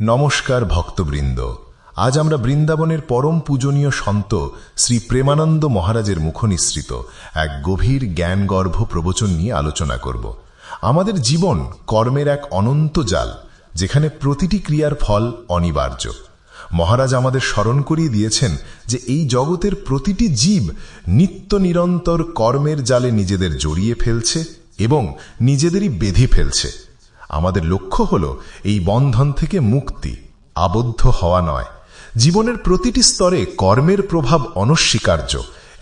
নমস্কার ভক্তবৃন্দ। আজ আমরা বৃন্দাবনের পরম পূজনীয় সন্ত শ্রী প্রেমানন্দ মহারাজের মুখনিসৃত এক গভীর জ্ঞানগর্ভ প্রবচন নিয়ে আলোচনা করব। আমাদের জীবন কর্মের এক অনন্ত জাল, যেখানে প্রতিটি ক্রিয়ার ফল অনিবার্য। মহারাজ আমাদের স্মরণ করিয়ে দিয়েছেন যে এই জগতের প্রতিটি জীব নিত্য নিরন্তর কর্মের জালে নিজেদের জড়িয়ে ফেলছে এবং নিজেদেরই বেঁধে ফেলছে। আমাদের লক্ষ্য হল এই বন্ধন থেকে মুক্তি, আবদ্ধ হওয়া নয়। জীবনের প্রতিটি স্তরে কর্মের প্রভাব অনস্বীকার্য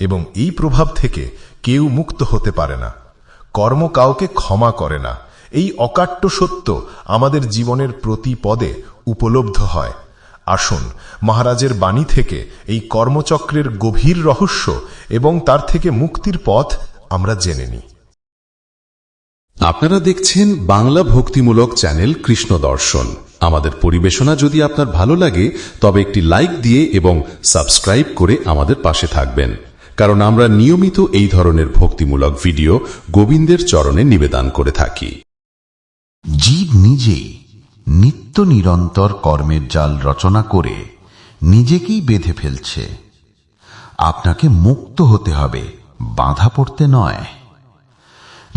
এবং এই প্রভাব থেকে কেউ মুক্ত হতে পারে না। কর্ম কাউকে ক্ষমা করে না। এই অকাট্য সত্য আমাদের জীবনের প্রতি পদে উপলব্ধ হয়। আসুন, মহারাজের বাণী থেকে এই কর্মচক্রের গভীর রহস্য এবং তার থেকে মুক্তির পথ আমরা জেনে নিই। আপনারা দেখছেন বাংলা ভক্তিমূলক চ্যানেল কৃষ্ণ দর্শন। আমাদের পরিবেশনা যদি আপনার ভালো লাগে, তবে একটি লাইক দিয়ে এবং সাবস্ক্রাইব করে আমাদের পাশে থাকবেন। কারণ আমরা নিয়মিত এই ধরনের ভক্তিমূলক ভিডিও গোবিন্দের চরণে নিবেদন করে থাকি। জীব নিজেই নিত্য নিরন্তর কর্মের জাল রচনা করে নিজেকেই বেঁধে ফেলছে। আপনাকে মুক্ত হতে হবে, বাধা পড়তে নয়।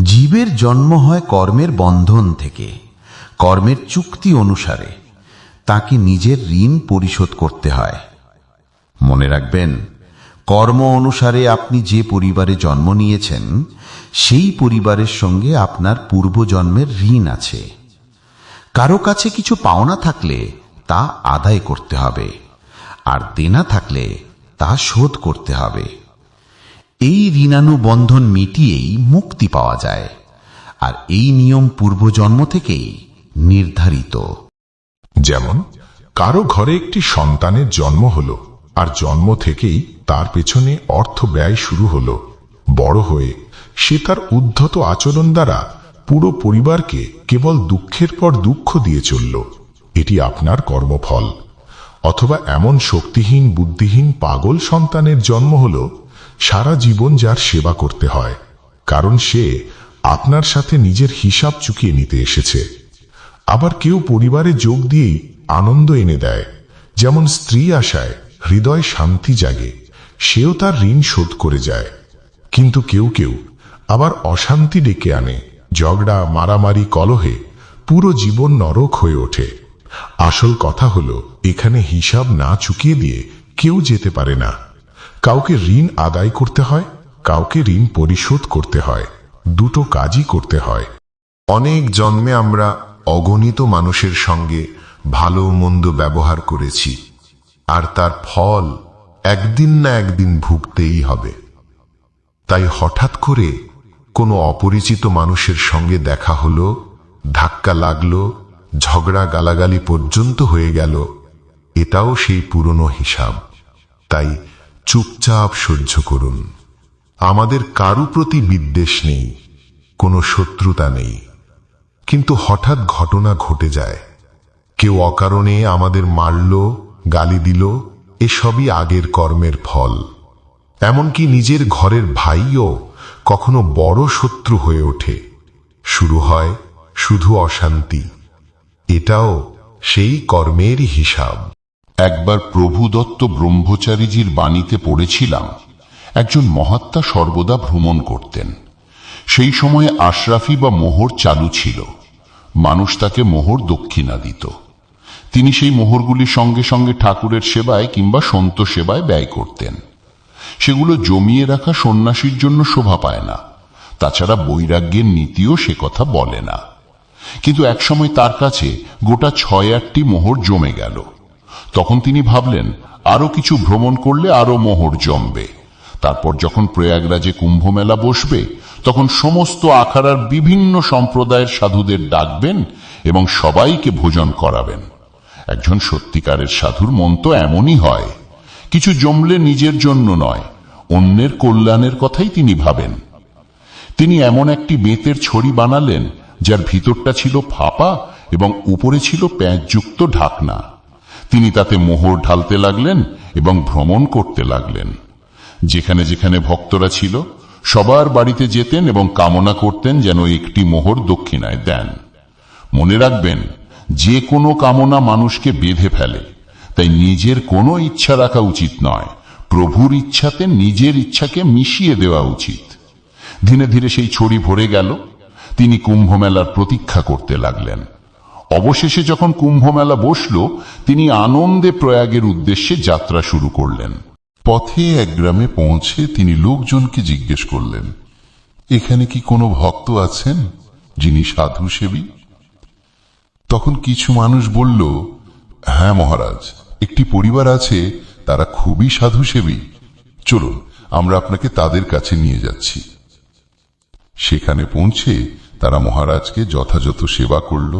জীবের জন্ম হয় কর্মের বন্ধন থেকে, কর্মের চুক্তি অনুসারে, তাকে নিজের ঋণ পরিশোধ করতে হয়। মনে রাখবেন, কর্ম অনুসারে আপনি যে পরিবারে জন্ম নিয়েছেন, সেই পরিবারের সঙ্গে আপনার পূর্বজন্মের ঋণ আছে। কারও কাছে কিছু পাওনা থাকলে তা আদায় করতে হবে, আর দেনা থাকলে তা শোধ করতে হবে। এই ঋণানুবন্ধন মিটিয়েই মুক্তি পাওয়া যায়, আর এই নিয়ম পূর্বজন্ম থেকেই নির্ধারিত। যেমন, কারও ঘরে একটি সন্তানের জন্ম হলো, আর জন্ম থেকেই তার পেছনে অর্থ ব্যয় শুরু হলো। বড় হয়ে সে তার উদ্ধত আচরণ দ্বারা পুরো পরিবারকে কেবল দুঃখের পর দুঃখ দিয়ে চলল। এটি আপনার কর্মফল। অথবা এমন শক্তিহীন, বুদ্ধিহীন, পাগল সন্তানের জন্ম হল সারা জীবন যার সেবা করতে হয়, কারণ সে আপনার সাথে নিজের হিসাব চুকিয়ে নিতে এসেছে। আবার কেউ পরিবারে যোগ দিয়েই আনন্দ এনে দেয়, যেমন স্ত্রী আশায় হৃদয় শান্তি জাগে, সেও তার ঋণ শোধ করে যায়। কিন্তু কেউ কেউ আবার অশান্তি ডেকে আনে, ঝগড়া, মারামারি, কলহে পুরো জীবন নরক হয়ে ওঠে। আসল কথা হলো, এখানে হিসাব না চুকিয়ে দিয়ে কেউ যেতে পারে না। কাউকে ঋণ আদায় করতে হয়, কাউকে ঋণ পরিশোধ করতে হয়, দুটো কাজই করতে হয়। অনেক জন্মে আমরা অগণিত মানুষের সঙ্গে ভালো মন্দ ব্যবহার করেছি, আর তার ফল একদিন না একদিন ভুগতেই হবে। তাই হঠাৎ করে কোনো অপরিচিত মানুষের সঙ্গে দেখা হলো, ধাক্কা লাগল, ঝগড়া গালাগালি পর্যন্ত হয়ে গেল, এটাও সেই পুরনো হিসাব। তাই চুপচাপ সহ্য করুন। আমাদের কারু প্রতি বিদ্বেষ নেই, কোনো শত্রুতা নেই। কিন্তু হঠাৎ ঘটনা ঘটে যায়। কেউ অকারণে আমাদের মারল, গালি দিল, এসবই আগের কর্মের ফল। এমনকি নিজের ঘরের ভাইও কখনো বড় শত্রু হয়ে ওঠে। শুরু হয় শুধু অশান্তি। এটাও সেই কর্মেরই হিসাব। একবার প্রভু দত্ত ব্রহ্মচারীজির বাণীতে পড়েছিলাম, একজন মহাত্মা সর্বদা ভ্রমণ করতেন। সেই সময়ে আশরাফি বা মোহর চালু ছিল। মানুষ তাকে মোহর দক্ষিণা দিত। তিনি সেই মোহরগুলির সঙ্গে সঙ্গে ঠাকুরের সেবায় কিংবা সন্ত সেবায় ব্যয় করতেন। সেগুলো জমিয়ে রাখা সন্ন্যাসীর জন্য শোভা পায় না। তাছাড়া বৈরাগ্যের নীতিও সে কথা বলে না। কিন্তু একসময় তার কাছে গোটা ছয় আটটি মোহর জমে গেল। তখন তিনি ভাবলেন, আরও কিছু ভ্রমণ করলে আরও মোহর জমবে। তারপর যখন প্রয়াগরাজে কুম্ভ মেলা বসবে, তখন সমস্ত আখাড়ার বিভিন্ন সম্প্রদায়ের সাধুদের ডাকবেন এবং সবাইকে ভোজন করাবেন। একজন সত্যিকারের সাধুর মন তো এমনই হয়। কিছু জমলে নিজের জন্য নয়, অন্যের কল্যাণের কথাই তিনি ভাবেন। তিনি এমন একটি বেতের ছড়ি বানালেন, যার ভিতরটা ছিল ফাঁপা এবং উপরে ছিল প্যাঁচযুক্ত ঢাকনা। তিনি তাতে মোহর ঢালতে লাগলেন এবং ভ্রমণ করতে লাগলেন। যেখানে যেখানে ভক্তরা ছিল, সবার বাড়িতে যেতেন এবং কামনা করতেন যেন একটি মোহর দক্ষিণায় দেন। মনে রাখবেন, যে কোনো কামনা মানুষকে বেঁধে ফেলে, তাই নিজের কোনো ইচ্ছা রাখা উচিত নয়। প্রভুর ইচ্ছাতে নিজের ইচ্ছাকে মিশিয়ে দেওয়া উচিত। ধীরে ধীরে সেই ছড়ি ভরে গেল, তিনি কুম্ভমেলার প্রতীক্ষা করতে লাগলেন। অবশেষে যখন কুম্ভমেলা বসল, তিনি আনন্দে প্রয়াগের উদ্দেশ্যে যাত্রা শুরু করলেন। পথে এক গ্রামে পৌঁছে তিনি লোকজনকে জিজ্ঞেস করলেন, এখানে কি কোনো ভক্ত আছেন যিনি সাধু সেবী তখন কিছু মানুষ বলল হ্যাঁ মহারাজ, একটি পরিবার আছে, তারা খুবই সাধু সেবী চলুন, আমরা আপনাকে তাদের কাছে নিয়ে যাচ্ছি। সেখানে পৌঁছে তারা মহারাজকে যথাযথ সেবা করল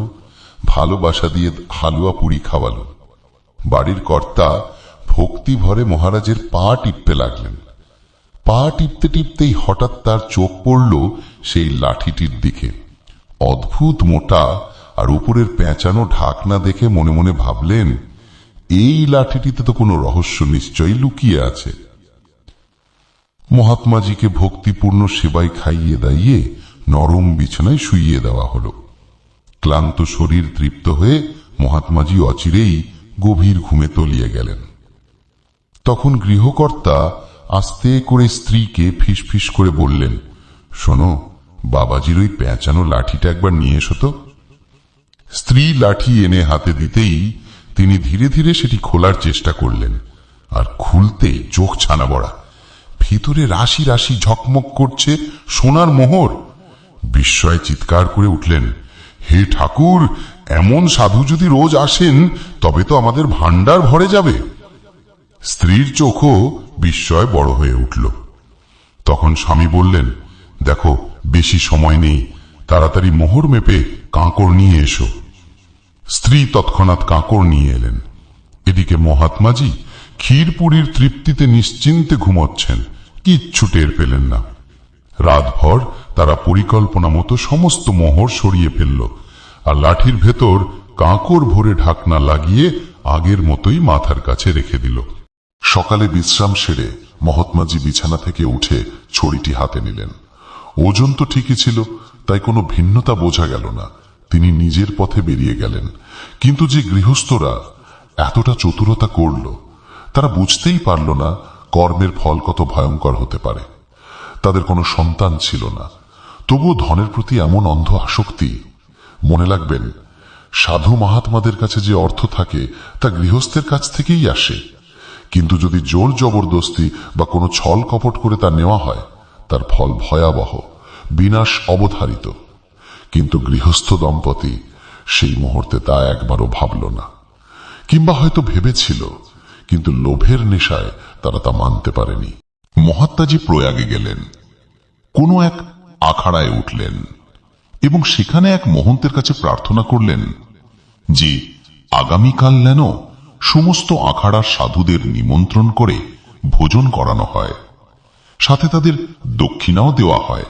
ভালোবাসা দিয়ে হালুয়া পুরি খাওয়ালো। বাড়ির কর্তা ভক্তি ভরে মহারাজের পা টিপতে লাগলেন। পা টিপতে টিপতেই হঠাৎ তার চোখ পড়ল সেই লাঠিটির দিকে। অদ্ভুত মোটা আর উপরের পেঁচানো ঢাকনা দেখে মনে মনে ভাবলেন, এই লাঠিটিতে তো কোনো রহস্য নিশ্চয়ই লুকিয়ে আছে। মহাত্মাজিকে ভক্তিপূর্ণ সেবায় খাইয়ে দাইয়ে নরম বিছানায় শুইয়ে দেওয়া হলো। ক্লান্ত শরীর তৃপ্ত হয়ে মহাত্মাজি অচিরেই গভীর ঘুমে তলিয়ে গেলেন। তখন গৃহকর্তা আস্তে করে স্ত্রীকে ফিসফিস করে বললেন, শোনো, বাবাজির ওই পেঁচানো লাঠিটা একবার নিয়ে এসো তো। স্ত্রী লাঠি এনে হাতে দিতেই তিনি ধীরে ধীরে সেটি খোলার চেষ্টা করলেন, আর খুলতেই চোখ ছানা বড়া। ভিতরে রাশি রাশি ঝকমক করছে সোনার মোহর। বিস্ময়ে চিৎকার করে উঠলেন হে ঠাকুর, এমন সাধু যদি রোজ আসেন, তবে তো আমাদের ভান্ডার ভরে যাবে। স্ত্রীর চোখও বিস্ময় বড় হয়ে উঠল। তখন স্বামী বললেন, দেখো, বেশি সময় নেই, তাড়াতাড়ি মোহর মেপে কাঁকড় নিয়ে এসো। স্ত্রী তৎক্ষণাৎ কাঁকড় নিয়ে এলেন। এদিকে মহাত্মাজি ক্ষীরপুরীর তৃপ্তিতে নিশ্চিন্তে ঘুমোচ্ছেন, কিচ্ছু টের পেলেন না। রাতভর তারা পরিকল্পনা মতো সমস্ত মোহর সরিয়ে ফেলল, আর লাঠির ভেতর কাঁকর ভরে ঢাকনা লাগিয়ে আগের মতোই মাথার কাছে রেখে দিল। সকালে বিশ্রাম সেরে মহাত্মাজি বিছানা থেকে উঠে ছড়িটি হাতে নিলেন। ওজন তো ঠিকই ছিল, তাই কোনো ভিন্নতা বোঝা গেল না। তিনি নিজের পথে বেরিয়ে গেলেন। কিন্তু যে গৃহস্থরা এতটা চতুরতা করল, তারা বুঝতেই পারল না কর্মের ফল কত ভয়ঙ্কর হতে পারে। তাদের কোনো সন্তান ছিল না। তবুও ধনের প্রতি এমন অন্ধ আসক্তি, মনে লাগবেন, সাধু মহাত্মাদের কাছে যে অর্থ থাকে তা গৃহস্থের কাছ থেকেই আসে। কিন্তু যদি জোর জবরদস্তি বা কোনো ছল কপট করে তা নেওয়া হয়, তার ফল ভয়াবহ, বিনাশ অবধারিত। কিন্তু গৃহস্থ দম্পতি সেই মুহূর্তে তা একবারও ভাবল না। কিংবা হয়তো ভেবেছিল, কিন্তু লোভের নেশায় তারা তা মানতে পারেনি। মহাত্মাজি প্রয়াগে গেলেন। কোনো এক আখাড়ায় উঠলেন এবং সেখানে এক মহন্তের কাছে প্রার্থনা করলেন যে, আগামীকাল যেন সমস্ত আখাড়ার সাধুদের নিমন্ত্রণ করে ভোজন করানো হয়, সাথে তাদের দক্ষিণাও দেওয়া হয়।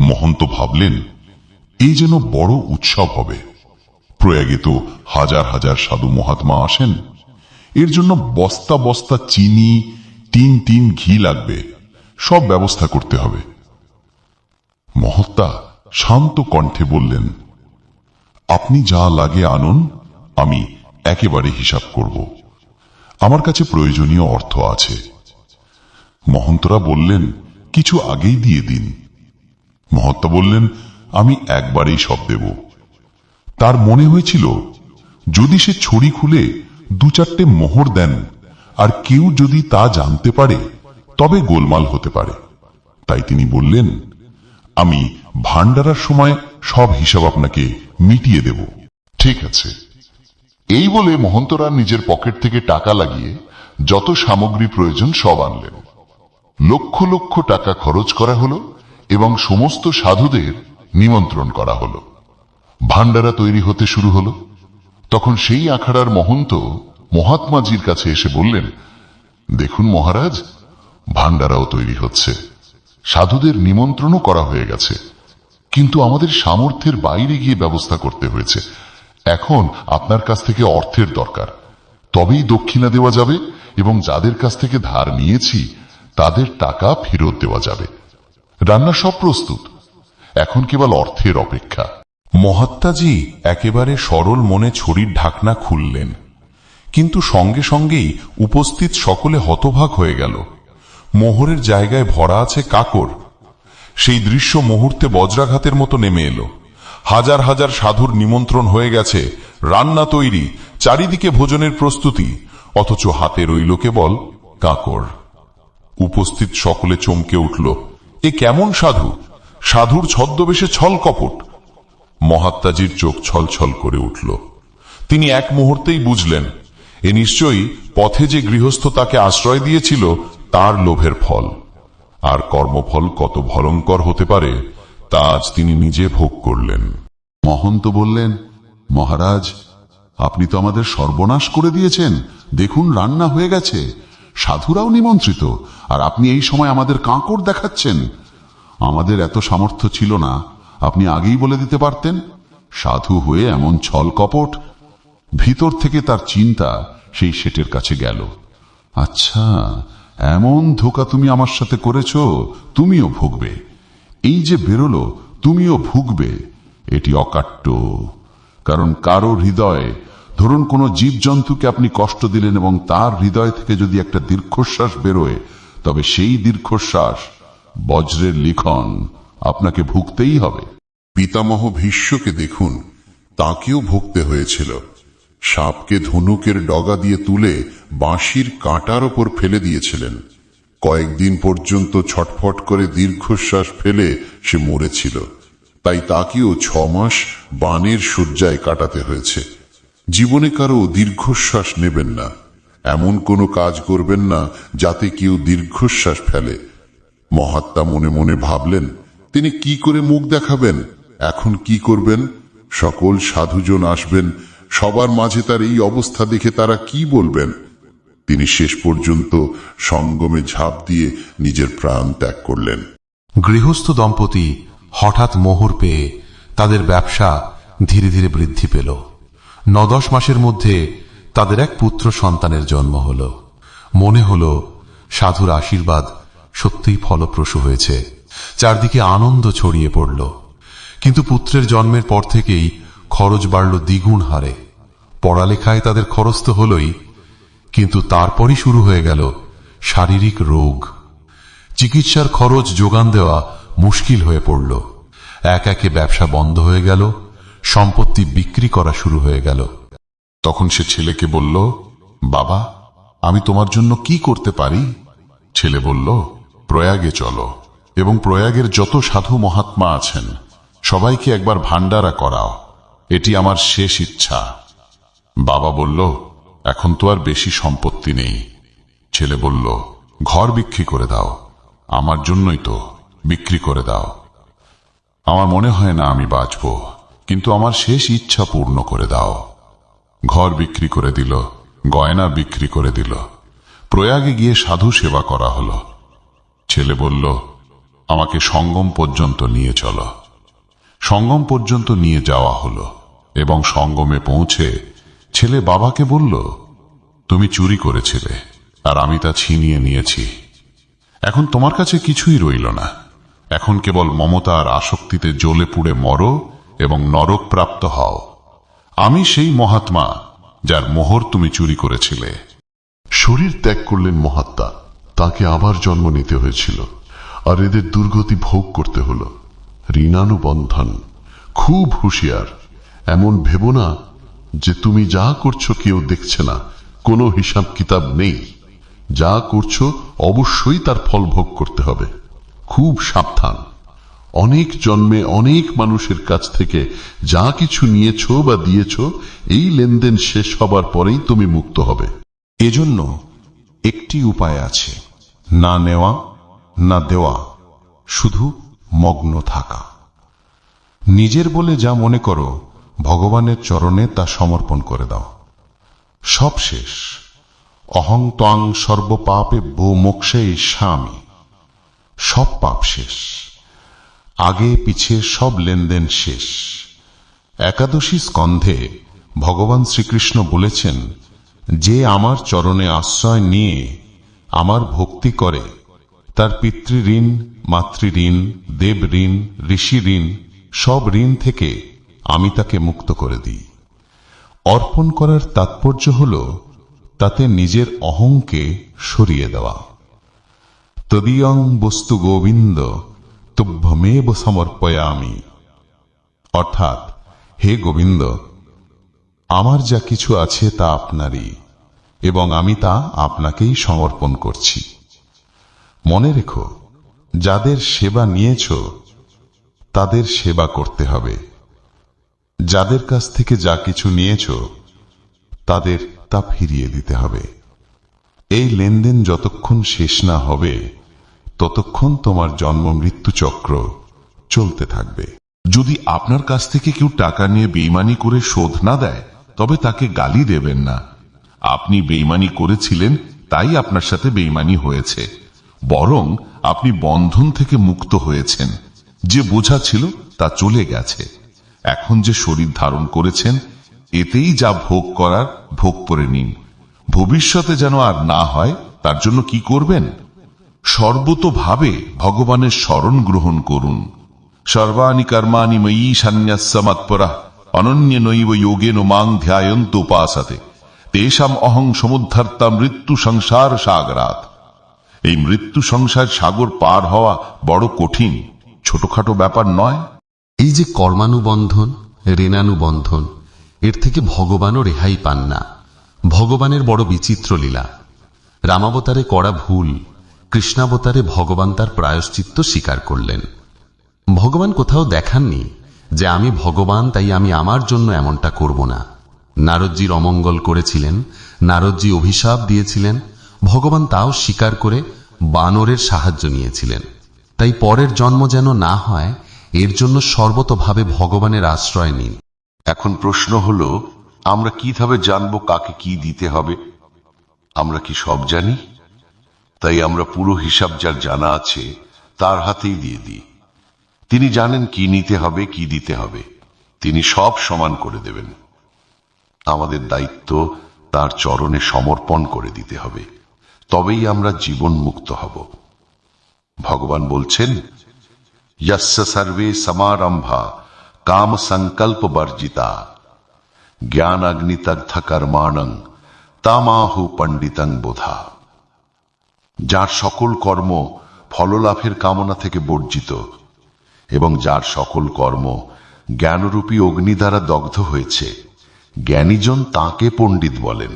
মহন্ত ভাবলেন এই যেন বড় উৎসব হবে। প্রয়াগে তো হাজার হাজার সাধু মহাত্মা আসেন। এর জন্য বস্তা বস্তা চিনি তিন তিন ঘি লাগবে। সব ব্যবস্থা করতে হবে। মহত্তা শান্ত কণ্ঠে বললেন, আপনি যা লাগে আনুন, আমি একেবারে হিসাব করব। আমার কাছে প্রয়োজনীয় অর্থ আছে। মহন্তরা বললেন, কিছু আগেই দিয়ে দিন। মহাত্মা বললেন, আমি একবারেই সব দেব। তার মনে হয়েছিল, যদি সে ছড়ি খুলে দু চারটে মোহর দেন আর কেউ যদি তা জানতে পারে, তবে গোলমাল হতে পারে। তাই তিনি বললেন, আমি ভান্ডারার সময় সব হিসাব আপনাকে মিটিয়ে দেব। ঠিক আছে। এই বলে মহন্তরা নিজের পকেট থেকে টাকা লাগিয়ে যত সামগ্রী প্রয়োজন সব আনলেন। লক্ষ লক্ষ টাকা খরচ করা হলো এবং সমস্ত সাধুদের নিমন্ত্রণ করা হলো। ভান্ডারা তৈরি হতে শুরু হলো। তখন সেই আখাড়ার মহন্ত মহাত্মাজির কাছে এসে বললেন, দেখুন মহারাজ ভান্ডারাও তৈরি হচ্ছে। সাধুদের নিমন্ত্রণও করা হয়ে গেছে। কিন্তু আমাদের সামর্থ্যের বাইরে গিয়ে ব্যবস্থা করতে হয়েছে। এখন আপনার কাছ থেকে অর্থের দরকার। তবেই দক্ষিণা দেওয়া যাবে এবং যাদের কাছ থেকে ধার নিয়েছি, তাদের টাকা ফেরত দেওয়া যাবে। রান্না সব প্রস্তুত। এখন কেবল অর্থের অপেক্ষা। মহাত্মাজি একেবারে সরল মনে ছড়ির ঢাকনা খুললেন। কিন্তু সঙ্গে সঙ্গেই উপস্থিত সকলে হতভাগ হয়ে গেল। মোহরের জায়গায় ভরা আছে কাকর। সেই দৃশ্য মুহূর্তে বজ্রাঘাতের মতো নেমে এলো। হাজার হাজার সাধুর নিমন্ত্রণ হয়ে গেছে, রান্না তৈরি, চারিদিকে ভোজনের প্রস্তুতি, অথচ হাতে রইল কেবল কাকর। উপস্থিত সকলে চমকে উঠল, এ কেমন সাধু? সাধুর ছদ্মবেশে ছল কপট! মহাত্মাজির চোখ ছলছল করে উঠল। তিনি এক মুহূর্তেই বুঝলেন এ নিশ্চয়ই পথে যে গৃহস্থ তাকে আশ্রয় দিয়েছিল, তার লোভের ফল। আর কর্মফল কত ভয়ঙ্কর হতে পারে, তা আজ তিনি নিজে ভোগ করলেন। মহন্ত বললেন, মহারাজ, আপনি তো আমাদের সর্বনাশ করে দিয়েছেন। দেখুন, রান্না হয়ে গেছে। সাধুরাও নিমন্ত্রিত, আর আপনি এই সময় আমাদের কাঁকড় দেখাচ্ছেন। আমাদের এত সামর্থ্য ছিল না। আপনি আগেই বলে দিতে পারতেন। সাধু হয়ে এমন ছল কপট ভিতর থেকে তার চিন্তা সেই শেটের কাছে গেল। আচ্ছা এমন ধোকা তুমি আমার সাথে করেছ, তুমিও ভুগবে। এই যে বেরোলো, তুমিও ভুগবে। এটি অকাট্য। কারণ কারও হৃদয়, ধরুন কোনো জীবজন্তুকে আপনি কষ্ট দিলেন এবং তার হৃদয় থেকে যদি একটা দীর্ঘশ্বাস বেরোয়, তবে সেই দীর্ঘশ্বাস বজ্রের লিখন আপনাকে ভুগতেই হবে। পিতামহ ভীষ্মকে দেখুন, তাকেও ভুগতে হয়েছিল। সাপকে ধনুকের ডগা দিয়ে তুলে বাঁশির কাঁটার ওপর ফেলে দিয়েছিলেন। কয়েকদিন পর্যন্ত ছটফট করে দীর্ঘশ্বাস ফেলে সে মরেছিল। তাই তাকেও ছ মাস বানের শয্যায় কাটাতে হয়েছে। জীবনে কারও দীর্ঘশ্বাস নেবেন না। এমন কোনো কাজ করবেন না যাতে কেউ দীর্ঘশ্বাস ফেলে। মহাত্মা মনে মনে ভাবলেন, তিনি কি করে মুখ দেখাবেন? এখন কি করবেন? সকল সাধুজন আসবেন সবার মাঝে তার এই অবস্থা দেখে তারা কি বলবেন? তিনি শেষ পর্যন্ত সঙ্গমে ঝাঁপ দিয়ে নিজের প্রাণ ত্যাগ করলেন। গৃহস্থ দম্পতি হঠাৎ মোহর পেয়ে তাদের ব্যবসা ধীরে ধীরে বৃদ্ধি পেল। ন দশ মাসের মধ্যে তাদের এক পুত্র সন্তানের জন্ম হল। মনে হল সাধুর আশীর্বাদ সত্যিই ফলপ্রসূ হয়েছে। চারদিকে আনন্দ ছড়িয়ে পড়ল। কিন্তু পুত্রের জন্মের পর থেকেই খরচ বাড়ল দ্বিগুণ হারে। পড়ালেখায় তাদের খরচ তো হলই, কিন্তু তারপরই শুরু হয়ে গেল শারীরিক রোগ। চিকিৎসার খরচ যোগান দেওয়া মুশকিল হয়ে পড়ল। এক একে ব্যবসা বন্ধ হয়ে গেল, সম্পত্তি বিক্রি করা শুরু হয়ে গেল। তখন সে ছেলেকে বলল, বাবা, আমি তোমার জন্য কি করতে পারি? ছেলে বলল, প্রয়াগে চলো, এবং প্রয়াগের যত সাধু মহাত্মা আছেন, সবাইকে একবার ভান্ডারা করাও। এটি আমার শেষ ইচ্ছা। বাবা বলল, এখন তো আর বেশি সম্পত্তি নেই। ছেলে বলল, ঘর বিক্রি করে দাও, আমার জন্যই তো বিক্রি করে দাও। আমার মনে হয় না আমি বাঁচব, কিন্তু আমার শেষ ইচ্ছা পূর্ণ করে দাও। ঘর বিক্রি করে দিল, গয়না বিক্রি করে দিল, প্রয়াগে গিয়ে সাধু সেবা করা হলো। ছেলে বলল, আমাকে সঙ্গম পর্যন্ত নিয়ে চলো। সঙ্গম পর্যন্ত নিয়ে যাওয়া হলো, এবং সঙ্গমে পৌঁছে ছেলে বাবাকে বলল, তুমি চুরি করেছিলে, আর আমি তা ছিনিয়ে নিয়েছি। এখন তোমার কাছে কিছুই রইল না। এখন কেবল মমতা আর আসক্তিতে জ্বলে পুড়ে মরো এবং নরক প্রাপ্ত হও। আমি সেই মহাত্মা যার মোহর তুমি চুরি করেছিলে। শরীর ত্যাগ করলেন মহাত্মা, তাকে আবার জন্ম নিতে হয়েছিল, আর এদের দুর্গতি ভোগ করতে হলো। ঋণানুবন্ধন, খুব হুঁশিয়ার, এমন ভেবো না যে তুমি যা করছ কেউ দেখছে না। কোনো হিসাব কিতাব নেই। যা করছ অবশ্যই তার ফল ভোগ করতে হবে। খুব সাবধান। অনেক জন্মে অনেক মানুষের কাছ থেকে যা কিছু নিয়েছো বা দিয়েছ, এই লেনদেন শেষ হবার পরেই তুমি মুক্ত হবে। এজন্য একটি উপায় আছে। না নেওয়া, না দেওয়া, শুধু মগ্ন থাকা। নিজের বলে যা মনে করো ভগবানের চরণে তা সমর্পণ করে দাও। সব শেষ। অহং ত্বাং সর্বপাপে বো মোক্ষে স্বামী সব পাপ শেষ। আগে পিছে সব লেনদেন শেষ। একাদশী স্কন্ধে ভগবান শ্রীকৃষ্ণ বলেছেন, যে আমার চরণে আশ্রয় নিয়ে আমার ভক্তি করে, তার পিতৃঋণ, মাতৃঋণ দেব ঋণ ঋষি ঋণ সব ঋণ থেকে আমি তাকে মুক্ত করে দিই। অর্পণ করার তাৎপর্য হল তাতে নিজের অহংকে সরিয়ে দেওয়া। তদীয়ং বস্তু গোবিন্দ, তুভ্যমেব সমর্পয়ামি। অর্থাৎ, হে গোবিন্দ, আমার যা কিছু আছে তা আপনারই, এবং আমি তা আপনাকেই সমর্পণ করছি। মনে রেখো, যাদের সেবা নিয়েছ, তাদের সেবা করতে হবে। যাদের কাছ থেকে যা কিছু নিয়েছ, তাদের তা ফিরিয়ে দিতে হবে। এই লেনদেন যতক্ষণ শেষ না হবে, ততক্ষণ তোমার জন্ম মৃত্যু চক্র চলতে থাকবে। যদি আপনার কাছ থেকে কেউ টাকা নিয়ে বেইমানি করে শোধ না দেয়, তবে তাকে গালি দেবেন না। আপনি বেইমানি করেছিলেন, তাই আপনার সাথে বেইমানি হয়েছে। বরং আপনি বন্ধন থেকে মুক্ত হয়েছেন। যে বোঝা ছিল, তা চলে গেছে। এখন যে শরীর ধারণ করেছেন, এতেই যা ভোগ করার ভোগ করে নিন। ভবিষ্যতে যেন আর না হয়, তার জন্য কি করবেন? সর্বতোভাবে ভগবানের স্মরণ গ্রহণ করুন। সর্বাণি কর্মাণি ময়ী সন্ন্যাসমৎপরা অনন্য নৈব যোগেন মাং ধ্যায়ন্ত উপাসতে। তেষাম অহং সমুদ্ধার্তা মৃত্যু সংসার সাগরাত এই মৃত্যু সংসার সাগর পার হওয়া বড় কঠিন, ছোটখাটো ব্যাপার নয়। এই যে কর্মানুবন্ধন, ঋণানুবন্ধন, এর থেকে ভগবানও রেহাই পান না। ভগবানের বড় বিচিত্র লীলা। রামাবতারে করা ভুল, কৃষ্ণাবতারে ভগবান তার প্রায়শ্চিত্ত স্বীকার করলেন। ভগবান কোথাও দেখাননি যে আমি ভগবান, তাই আমি আমার জন্য এমনটা করব না। নারদজির অমঙ্গল করেছিলেন, নারদজি অভিশাপ দিয়েছিলেন, ভগবান তাও স্বীকার করে বানরের সাহায্য নিয়েছিলেন। তাই পরের জন্ম যেন না হয় এর জন্য সর্বতভাবে ভগবানের আশ্রয় নিন। এখন প্রশ্ন হল, আমরা কীভাবে জানব কাকে কি দিতে হবে? আমরা কি সব জানি? তাই আমরা পুরো হিসাব যার জানা আছে, তার হাতেই দিয়ে দিই। তিনি জানেন কি নিতে হবে, কি দিতে হবে। তিনি সব সমান করে দেবেন। আমাদের দায়িত্ব তার চরণে সমর্পণ করে দিতে হবে। তবেই আমরা জীবন মুক্ত হব। ভগবান বলছেন यस्य सर्वे समारंभा काम संकल्प वर्जिता ज्ञान अग्नितग्ध कर्माणं তামাহু পণ্ডিতং বোধা যার সকল কর্ম ফললাভের কামনা থেকে বর্জিত এবং যার সকল কর্ম জ্ঞানরূপী অগ্নি দ্বারা দগ্ধ হয়েছে জ্ঞানীজন তাকে পণ্ডিত বলেন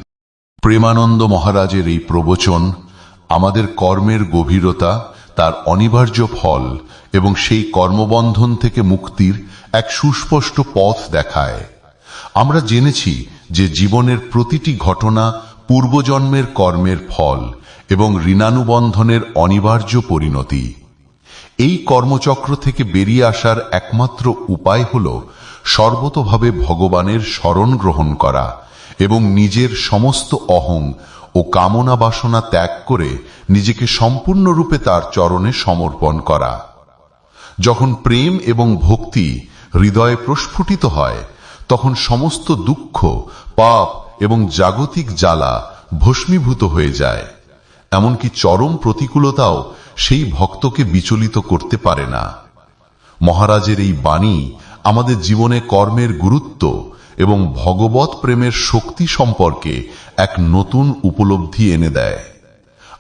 প্রেমানন্দ মহারাজের এই প্রবচন আমাদের কর্মের গভীরতা তার অনিবার্য ফল এবং সেই কর্মবন্ধন থেকে মুক্তির এক সুস্পষ্ট পথ দেখায়। আমরা জেনেছি যে জীবনের প্রতিটি ঘটনা পূর্বজন্মের কর্মের ফল এবং ঋণানুবন্ধনের অনিবার্য পরিণতি। এই কর্মচক্র থেকে বেরিয়ে আসার একমাত্র উপায় হল সর্বতভাবে ভগবানের স্মরণ গ্রহণ করা এবং নিজের সমস্ত অহং ও কামনা বাসনা ত্যাগ করে নিজেকে সম্পূর্ণরূপে তার চরণে সমর্পণ করা। যখন প্রেম এবং ভক্তি হৃদয়ে প্রস্ফুটিত হয়, তখন সমস্ত দুঃখ, পাপ এবং জাগতিক জ্বালা ভস্মীভূত হয়ে যায়। এমনকি চরম প্রতিকূলতাও সেই ভক্তকে বিচলিত করতে পারে না। মহারাজের এই বাণী আমাদের জীবনে কর্মের গুরুত্ব এবং ভগবত প্রেমের শক্তি সম্পর্কে এক নতুন উপলব্ধি এনে দেয়।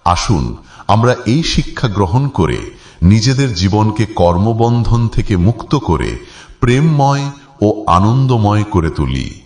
আসুন, আমরা এই শিক্ষা গ্রহণ করে নিজেদের জীবনকে কর্মবন্ধন থেকে মুক্ত করে প্রেমময় ও আনন্দময় করে তুলি।